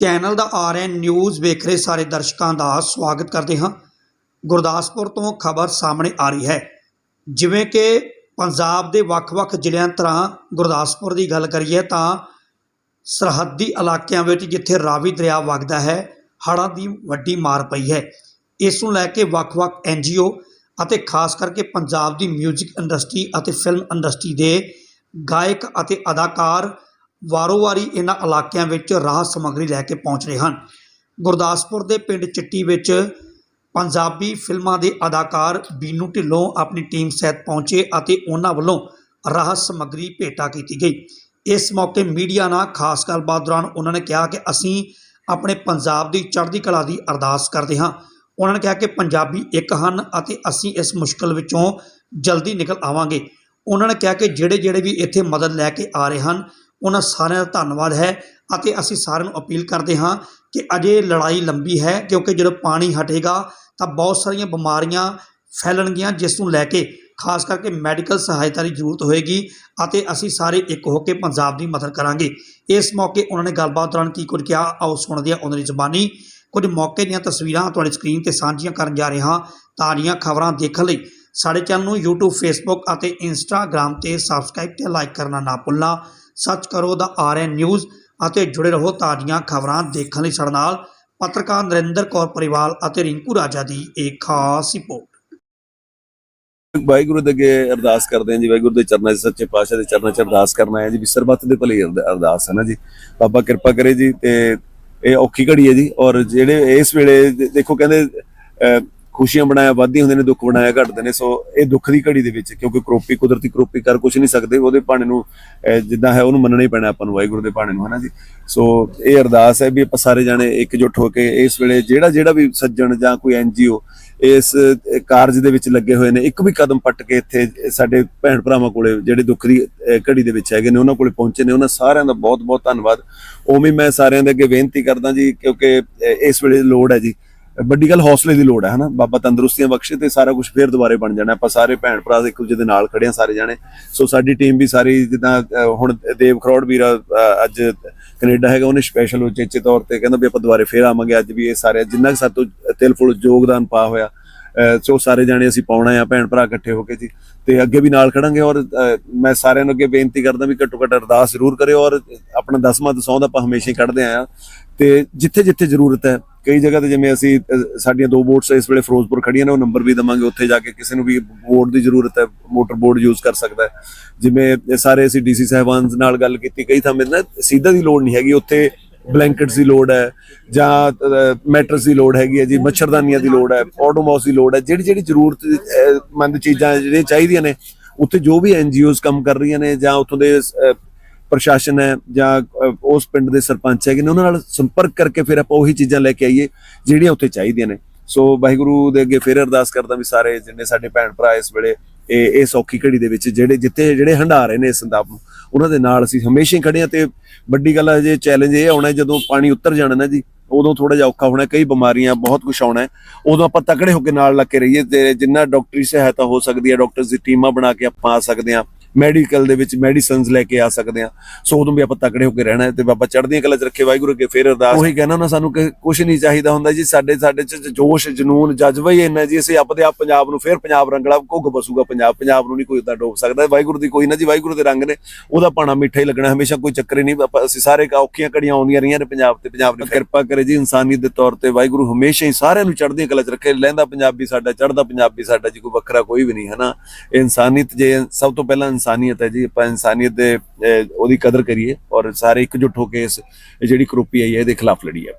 Channel ਦਾ RN news ਵੇਖ ਰਹੇ ਸਾਰੇ ਦਰਸ਼ਕਾਂ ਦਾ ਸਵਾਗਤ ਕਰਦੇ ਹਾਂ। ਗੁਰਦਾਸਪੁਰ ਤੋਂ ਖਬਰ ਸਾਹਮਣੇ ਆ ਰਹੀ ਹੈ। ਜਿਵੇਂ ਕਿ ਪੰਜਾਬ ਦੇ ਵੱਖ-ਵੱਖ ਜ਼ਿਲ੍ਹਿਆਂ ਤਰ੍ਹਾਂ ਗੁਰਦਾਸਪੁਰ ਦੀ ਗੱਲ ਕਰੀਏ ਤਾਂ ਸਰਹੱਦੀ ਇਲਾਕਿਆਂ ਵਿੱਚ ਜਿੱਥੇ ਰਾਵੀ ਦਰਿਆ ਵਗਦਾ ਹੈ, ਹੜ੍ਹਾਂ ਦੀ ਵੱਡੀ ਮਾਰ ਪਈ ਹੈ। ਇਸ ਨੂੰ ਲੈ ਕੇ ਵੱਖ-ਵੱਖ ਐਨਜੀਓ ਅਤੇ ਖਾਸ ਕਰਕੇ ਪੰਜਾਬ ਦੀ 뮤직 ਇੰਡਸਟਰੀ ਅਤੇ ਫਿਲਮ ਇੰਡਸਟਰੀ ਦੇ ਗਾਇਕ ਅਤੇ ਅਦਾਕਾਰ ਵਾਰੋ-ਵਾਰੀ ਇਹਨਾਂ ਇਲਾਕਿਆਂ ਵਿੱਚ ਰਾਹਤ ਸਮੱਗਰੀ ਲੈ ਕੇ ਪਹੁੰਚ ਰਹੇ ਹਨ। ਗੁਰਦਾਸਪੁਰ ਦੇ ਪਿੰਡ ਚਿੱਟੀ ਵਿੱਚ ਪੰਜਾਬੀ ਫਿਲਮਾਂ ਦੇ ਅਦਾਕਾਰ ਬੀਨੂ ਢਿੱਲੋਂ ਆਪਣੀ ਟੀਮ ਸਹਿਤ ਪਹੁੰਚੇ ਅਤੇ ਉਹਨਾਂ ਵੱਲੋਂ ਰਾਹਤ ਸਮੱਗਰੀ ਭੇਟਾ ਕੀਤੀ ਗਈ। ਇਸ ਮੌਕੇ ਮੀਡੀਆ ਨਾਲ ਖਾਸ ਗੱਲਬਾਤ ਦੌਰਾਨ ਉਹਨਾਂ ਨੇ ਕਿਹਾ ਕਿ ਅਸੀਂ ਆਪਣੇ ਪੰਜਾਬ ਦੀ ਚੜ੍ਹਦੀ ਕਲਾ ਦੀ ਅਰਦਾਸ ਕਰਦੇ ਹਾਂ। ਉਹਨਾਂ ਨੇ ਕਿਹਾ ਕਿ ਪੰਜਾਬੀ ਇੱਕ ਹਨ ਅਤੇ ਅਸੀਂ ਇਸ ਮੁਸ਼ਕਲ ਵਿੱਚੋਂ ਜਲਦੀ ਨਿਕਲ ਆਵਾਂਗੇ। ਉਹਨਾਂ ਨੇ ਕਿਹਾ ਕਿ ਜਿਹੜੇ ਜਿਹੜੇ ਵੀ ਇੱਥੇ ਮਦਦ ਲੈ ਕੇ ਆ ਰਹੇ ਹਨ ਉਹਨਾਂ ਸਾਰਿਆਂ ਦਾ ਧੰਨਵਾਦ ਹੈ ਅਤੇ ਅਸੀਂ ਸਾਰਿਆਂ ਨੂੰ ਅਪੀਲ ਕਰਦੇ ਹਾਂ ਕਿ ਅਜੇ ਲੜਾਈ ਲੰਬੀ ਹੈ, ਕਿਉਂਕਿ ਜਦੋਂ ਪਾਣੀ ਹਟੇਗਾ ਤਾਂ ਬਹੁਤ ਸਾਰੀਆਂ ਬਿਮਾਰੀਆਂ ਫੈਲਣਗੀਆਂ, ਜਿਸ ਨੂੰ ਲੈ ਕੇ ਖਾਸ ਕਰਕੇ ਮੈਡੀਕਲ ਸਹਾਇਤਾ ਦੀ ਜ਼ਰੂਰਤ ਹੋਏਗੀ ਅਤੇ ਅਸੀਂ ਸਾਰੇ ਇੱਕ ਹੋ ਕੇ ਪੰਜਾਬ ਦੀ ਮਦਦ ਕਰਾਂਗੇ। ਇਸ ਮੌਕੇ ਉਹਨਾਂ ਨੇ ਗੱਲਬਾਤ ਦੌਰਾਨ ਕੀ ਕੁਝ ਕਿਹਾ, ਆਓ ਸੁਣਦੇ ਹਾਂ ਉਹਨਾਂ ਦੀ ਜ਼ੁਬਾਨੀ। ਕੁਝ ਮੌਕੇ ਦੀਆਂ ਤਸਵੀਰਾਂ ਤੁਹਾਡੀ ਸਕਰੀਨ ਤੇ ਸਾਂਝੀਆਂ ਕਰਨ ਜਾ ਰਹੇ ਹਾਂ। ਤਾਜ਼ੀਆਂ ਖਬਰਾਂ ਦੇਖਣ ਲਈ ਸਾਡੇ ਚੈਨਲ ਨੂੰ YouTube, Facebook ਅਤੇ Instagram ਤੇ ਸਬਸਕ੍ਰਾਈਬ ਤੇ ਲਾਈਕ ਕਰਨਾ ਨਾ ਭੁੱਲਣਾ। ਸੱਚ ਕਰੋ ਦਾ ਆਰਐਨ ਨਿਊਜ਼ ਅਤੇ ਜੁੜੇ ਰਹੋ ਤਾਜ਼ੀਆਂ ਖਬਰਾਂ ਦੇਖਣ ਲਈ ਸਾਡੇ ਨਾਲ ਪੱਤਰਕਾਰ ਨਰਿੰਦਰ ਕੌਰ ਪਰਿਵਾਲ ਅਤੇ ਰਿੰਕੂ ਰਾਜਾ ਦੀ ਇੱਕ ਖਾਸ ਰਿਪੋਰਟ। ਵਾਹਿਗੁਰੂ ਦੇ ਅੱਗੇ ਅਰਦਾਸ ਕਰਦੇ ਹਾਂ ਜੀ, ਵਾਹਿਗੁਰੂ ਦੇ ਚਰਨਾਂ 'ਚ ਸੱਚੇ ਪਾਤਸ਼ਾਹ ਦੇ ਚਰਨਾਂ 'ਚ ਅਰਦਾਸ ਕਰਨਾ ਹੈ ਜੀ, ਵੀ ਸਰਬੱਤ ਦੇ ਭਲੇ ਅਰਦਾਸ ਹੈ ਨਾ ਜੀ। ਬਾਬਾ ਕਿਰਪਾ ਕਰੇ ਜੀ ਤੇ ਇਹ ਔਖੀ ਘੜੀ ਹੈ ਜੀ ਔਰ ਜਿਹੜੇ ਇਸ ਵੇਲੇ ਦੇਖੋ ਕਹਿੰਦੇ ਖੁਸ਼ੀਆਂ ਬਣਾਇਆ ਵਾਧੀ ਹੁੰਦੇ ਨੇ, ਦੁੱਖ ਬਣਾਇਆ, ਘਟਦੇ ਨੇ, ਸੋ ਇਹ ਦੁੱਖ ਦੀ ਘੜੀ ਦੇ ਵਿੱਚ ਕਿਉਂਕਿ ਕਰੋਪੀ ਕੁਦਰਤੀ ਕਰੋਪੀ ਕਰ ਕੁਝ ਨਹੀਂ ਸਕਦੇ, ਉਹਦੇ ਭਾਣੇ ਨੂੰ ਜਿੱਦਾਂ ਹੈ, ਉਹਨੂੰ ਮੰਨਣਾ ਹੀ ਪੈਣਾ ਆਪਾਂ ਨੂੰ, ਵਾਹਿਗੁਰੂ ਦੇ ਭਾਣੇ ਨੂੰ, ਹਨਾ ਜੀ? ਸੋ ਇਹ ਅਰਦਾਸ ਹੈ ਵੀ ਆਪਾਂ ਸਾਰੇ ਜਾਣੇ ਇਕਜੁੱਟ ਹੋ ਕੇ ਇਸ ਵੇਲੇ ਜਿਹੜਾ ਜਿਹੜਾ ਵੀ ਸੱਜਣ ਜਾਂ ਕੋਈ ਐਨਜੀਓ ਇਸ ਕਾਰਜ ਦੇ ਵਿੱਚ ਲੱਗੇ ਹੋਏ ਨੇ, ਇੱਕ ਵੀ ਕਦਮ ਪੱਟ ਕੇ ਇੱਥੇ ਸਾਡੇ ਭੈਣ ਭਰਾਵਾਂ ਕੋਲੇ ਜਿਹੜੇ ਦੁੱਖ ਦੀ ਘੜੀ ਦੇ ਵਿੱਚ ਹੈਗੇ ਨੇ, ਉਹਨਾਂ ਕੋਲੇ ਪਹੁੰਚੇ ਨੇ, ਉਹਨਾਂ ਸਾਰਿਆਂ ਦਾ ਬਹੁਤ ਬਹੁਤ ਧੰਨਵਾਦ। ਉਵੇਂ ਮੈਂ ਸਾਰਿਆਂ ਦੇ ਅੱਗੇ ਬੇਨਤੀ ਕਰਦਾ ਜੀ, ਕਿਉਂਕਿ ਇਸ ਵੇਲੇ ਲੋੜ ਹੈ ਜੀ ਵੱਡੀ ਗੱਲ ਹੌਸਲੇ ਦੀ ਲੋੜ ਹੈ, ਹਨਾ? ਬਾਬਾ ਤੰਦਰੁਸਤੀਆਂ ਬਖਸ਼ੇ ਤੇ ਸਾਰਾ ਕੁਝ ਫੇਰ ਦੁਬਾਰੇ ਬਣ ਜਾਣਾ ਆਪਾਂ ਸਾਰੇ ਭੈਣ ਭਰਾ ਇੱਕ ਦੂਜੇ ਦੇ ਨਾਲ ਖੜੇ ਆ ਸਾਰੇ ਜਾਣੇ। ਸੋ ਸਾਡੀ ਟੀਮ ਵੀ ਸਾਰੀ ਜਿੱਦਾਂ ਹੁਣ ਦੇਵ ਖਰੋੜ ਵੀਰਾ ਅੱਜ ਕੈਨੇਡਾ ਹੈਗਾ, ਉਹਨੇ ਸਪੈਸ਼ਲ ਉਚੇਚੇ ਤੌਰ ਤੇ ਕਹਿੰਦਾ ਵੀ ਆਪਾਂ ਦੁਬਾਰੇ ਫੇਰ ਆਵਾਂਗੇ। ਅੱਜ ਵੀ ਇਹ ਸਾਰੇ, ਜਿੰਨਾ ਕੁ ਸਾਤੋਂ ਤਿਲ ਫੁੱਲ ਯੋਗਦਾਨ ਪਾ ਹੋਇਆ ਸੋ ਸਾਰੇ ਜਾਣੇ ਅਸੀਂ ਪਾਉਣਾ ਆ, ਭੈਣ ਭਰਾ ਇਕੱਠੇ ਹੋ ਕੇ ਜੀ। ਤੇ ਅੱਗੇ ਵੀ ਨਾਲ ਖੜਾਂਗੇ ਔਰ ਮੈਂ ਸਾਰਿਆਂ ਨੂੰ ਅੱਗੇ ਬੇਨਤੀ ਕਰਦਾ ਵੀ ਘੱਟੋ ਘੱਟ ਅਰਦਾਸ ਜ਼ਰੂਰ ਕਰਿਓ ਔਰ ਆਪਣਾ ਦਸਵਾਂ ਦਸੌਂ ਦਾ ਆਪਾਂ ਹਮੇਸ਼ਾ ਹੀ ਕੱਢਦੇ ਆਏ ਆ ਤੇ ਜਿੱਥੇ ਜਿੱਥੇ ਜ਼ਰੂਰਤ ਹੈ, ਕਈ ਜਗ੍ਹਾ ਤੇ ਜਿਵੇਂ ਅਸੀਂ ਸਾਡੀਆਂ ਦੋ ਬੋਟਸ ਇਸ ਵੇਲੇ ਫਿਰੋਜ਼ਪੁਰ ਖੜੀਆਂ ਨੇ, ਉਹ ਨੰਬਰ ਵੀ ਦਵਾਂਗੇ, ਉੱਥੇ ਜਾ ਕੇ ਕਿਸੇ ਨੂੰ ਵੀ ਬੋਰਡ ਦੀ ਜ਼ਰੂਰਤ ਹੈ, ਮੋਟਰ ਬੋਰਡ ਯੂਜ਼ ਕਰ ਸਕਦਾ ਹੈ। ਜਿਵੇਂ ਸਾਰੇ ਅਸੀਂ ਡੀਸੀ ਸਾਹਿਬਾਨ ਨਾਲ ਗੱਲ ਕੀਤੀ, ਕਈ ਥਾਂ ਨਾ ਸਿੱਧਾ ਦੀ ਲੋੜ ਨਹੀਂ ਹੈਗੀ, ਉੱਥੇ ਬਲੈਂਕਟਸ ਦੀ ਲੋੜ ਹੈ ਜਾਂ ਮੈਟਰਸ ਦੀ ਲੋੜ ਹੈਗੀ ਹੈ ਜੀ, ਮੱਛਰਦਾਨੀਆਂ ਦੀ ਲੋੜ ਹੈ ਆਟੋਮੋਸ ਦੀ ਲੋੜ ਹੈ, ਜਿਹੜੀ ਜਿਹੜੀ ਜ਼ਰੂਰਤ ਮੰਦ ਚੀਜ਼ਾਂ ਜਿਹੜੀਆਂ ਚਾਹੀਦੀਆਂ ਨੇ, ਉੱਥੇ ਜੋ ਵੀ ਐਨਜੀਓਜ਼ ਕੰਮ ਕਰ ਰਹੀਆਂ ਨੇ ਜਾਂ ਉੱਥੋਂ ਦੇ ਪ੍ਰਸ਼ਾਸਨ ਹੈ ਜਾਂ ਉਸ ਪਿੰਡ ਦੇ ਸਰਪੰਚ ਹੈਗੇ ਨੇ, ਉਹਨਾਂ ਨਾਲ ਸੰਪਰਕ ਕਰਕੇ ਫਿਰ ਆਪਾਂ ਉਹੀ ਚੀਜ਼ਾਂ ਲੈ ਕੇ ਆਈਏ ਜਿਹੜੀਆਂ ਉੱਥੇ ਚਾਹੀਦੀਆਂ ਨੇ। ਸੋ ਵਾਹਿਗੁਰੂ ਦੇ ਅੱਗੇ ਫਿਰ ਅਰਦਾਸ ਕਰਦਾ ਵੀ ਸਾਰੇ ਜਿੰਨੇ ਸਾਡੇ ਭੈਣ ਭਰਾ ਇਸ ਵੇਲੇ ਇਹ ਇਹ ਸੌਖੀ ਘੜੀ ਦੇ ਵਿੱਚ ਜਿਹੜੇ ਜਿੱਥੇ ਜਿਹੜੇ ਹੰਡਾ ਰਹੇ ਨੇ ਇਸ ਸੰਤਾਪ ਨੂੰ, ਉਹਨਾਂ ਦੇ ਨਾਲ ਅਸੀਂ ਹਮੇਸ਼ਾ ਹੀ ਖੜੇ ਆ ਤੇ ਵੱਡੀ ਗੱਲ ਹੈ ਜੇ ਚੈਲੰਜ ਇਹ ਆਉਣਾ ਜਦੋਂ ਪਾਣੀ ਉੱਤਰ ਜਾਣਾ ਨਾ ਜੀ, ਉਦੋਂ ਥੋੜਾ ਜਿਹਾ ਔਖਾ ਹੋਣਾ, ਕਈ ਬਿਮਾਰੀਆਂ ਬਹੁਤ ਕੁਝ ਆਉਣਾ ਉਦੋਂ ਆਪਾਂ ਤਕੜੇ ਹੋ ਕੇ ਨਾਲ ਲੱਗ ਕੇ ਰਹੀਏ ਜਿੰਨਾ ਡਾਕਟਰੀ ਸਹਾਇਤਾ ਹੋ ਸਕਦੀ ਹੈ ਡਾਕਟਰਸ ਦੀ ਟੀਮਾਂ ਬਣਾ ਕੇ ਆਪਾਂ ਆ ਸਕਦੇ ਹਾਂ। ਮੈਡੀਕਲ ਦੇ ਵਿੱਚ ਮੈਡੀਸਿਨਸ ਲੈ ਕੇ ਆ ਸਕਦੇ ਹਾਂ। ਸੋ ਉਦੋਂ ਵੀ ਆਪਾਂ ਤਕੜੇ ਹੋ ਕੇ ਰਹਿਣਾ ਤੇ ਬਾਬਾ ਚੜ੍ਹਦੀਆਂ ਕਲਾ ਚ ਰੱਖੇ ਵਾਹਿਗੁਰੂ ਅੱਗੇ ਫੇਰ ਅਰਦਾਸ। ਉਹੀ ਕਹਿਣਾ ਨਾ ਸਾਨੂੰ ਕੁਝ ਨਹੀਂ ਚਾਹੀਦਾ ਹੁੰਦਾ ਜੀ ਸਾਡੇ ਸਾਡੇ ਚ ਜੋਸ਼ ਜਨੂਨ ਜਜ਼ਬਾ ਹੀ ਇੰਨਾ ਜੀ ਅਸੀਂ ਆਪਦੇ ਆਪ ਪੰਜਾਬ ਨੂੰ ਫੇਰ ਪੰਜਾਬ ਰੰਗਲਾ ਘੁੱਗ ਬਸੂਗਾ ਪੰਜਾਬ ਪੰਜਾਬ ਨੂੰ ਨਹੀਂ ਕੋਈ ਉਦਾਂ ਡੋਬ ਸਕਦਾ। ਵਾਹਿਗੁਰੂ ਦੀ ਕੋਈ ਨਾ ਜੀ ਵਾਹਿਗੁਰੂ ਦੇ ਰੰਗ ਨੇ ਉਹਦਾ ਪਾਣਾ ਮਿੱਠਾ ਹੀ ਲੱਗਣਾ ਹਮੇਸ਼ਾ ਕੋਈ ਚੱਕਰ ਨਹੀਂ। ਆਪਾਂ ਅਸੀਂ ਸਾਰੇ ਔਖੀਆਂ ਘੜੀਆਂ ਆਉਂਦੀਆਂ ਰਹੀਆਂ ਨੇ ਪੰਜਾਬ ਤੇ ਪੰਜਾਬ ਦੀ ਕਿਰਪਾ ਕਰੇ ਜੀ ਇਨਸਾਨੀਅਤ ਦੇ ਤੌਰ ਤੇ ਵਾਹਿਗੁਰੂ ਹਮੇਸ਼ਾ ਹੀ ਸਾਰਿਆਂ ਨੂੰ ਚੜ੍ਹਦੀਆਂ ਕਲਾ ਚ ਰੱਖੇ। ਲਹਿੰਦਾ ਪੰਜਾਬੀ ਸਾਡਾ ਚੜ੍ਹਦਾ ਪੰਜਾਬੀ ਸਾਡਾ ਜੀ ਕੋਈ ਵੱਖਰਾ ਕੋਈ ਵੀ ਨਹੀਂ ਹੈ ਨਾ ਇਹ ਇਨਸਾਨੀਅਤ ਜੇ ਸਭ ਤੋਂ ਪਹਿਲਾਂ ਇਨਸਾਨੀਅਤ ਹੈ ਜੀ, ਆਪਾਂ ਇਨਸਾਨੀਅਤ ਦੇ ਉਹਦੀ ਕਦਰ ਕਰੀਏ ਔਰ ਸਾਰੇ ਇਕਜੁੱਟ ਹੋ ਕੇ ਇਸ ਜਿਹੜੀ ਕਰੋਪੀ ਆਈ ਹੈ, ਇਹਦੇ ਖਿਲਾਫ ਲੜੀਏ।